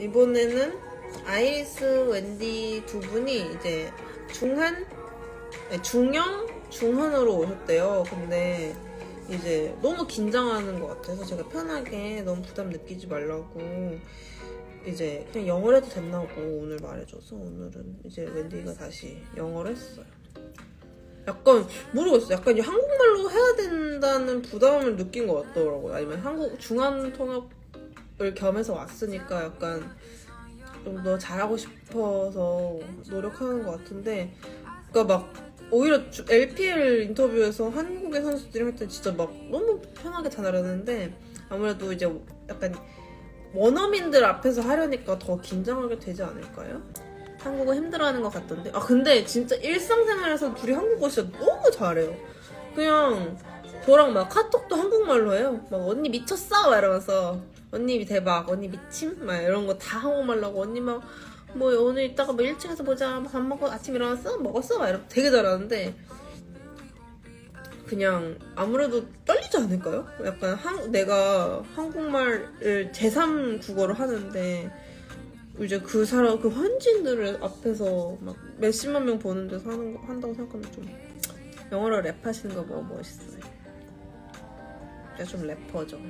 이번에는 아이리스, 웬디 두 분이 이제 중한, 아니, 중형, 중한으로 오셨대요. 근데 이제 너무 긴장하는 것 같아서 제가 편하게 너무 부담 느끼지 말라고 이제 그냥 영어로 해도 된다고 오늘 말해줘서 오늘은 이제 웬디가 다시 영어로 했어요. 약간 모르겠어. 약간 이 한국말로 해야 된다는 부담을 느낀 것 같더라고요. 아니면 한국 중한 통역 을 겸해서 왔으니까 약간 좀 더 잘하고 싶어서 노력하는 것 같은데, 그러니까 막 오히려 주- LPL 인터뷰에서 한국의 선수들이 할 때 진짜 막 너무 편하게 잘하는데 아무래도 이제 약간 원어민들 앞에서 하려니까 더 긴장하게 되지 않을까요? 한국어 힘들어하는 것 같던데. 아 근데 진짜 일상생활에서 둘이 한국어 진짜 너무 잘해요. 그냥 저랑 막 카톡도 한국말로 해요. 막 언니 미쳤어 막 이러면서 언니 대박, 언니 미침 막 이런 거 다 한국말로 하고 언니 막 뭐 오늘 이따가 뭐 1층에서 보자 밥 먹고 아침 일어났어 먹었어 막 이러고 되게 잘하는데 그냥 아무래도 떨리지 않을까요? 약간 한, 내가 한국말을 제3 국어로 하는데 이제 그 사람 그 현지인들을 앞에서 막 몇십만 명 보는 데서 하는 거 한다고 생각하면 좀 영어로 랩하시는 거 너무 멋있어요. 그러니까 좀 래퍼죠.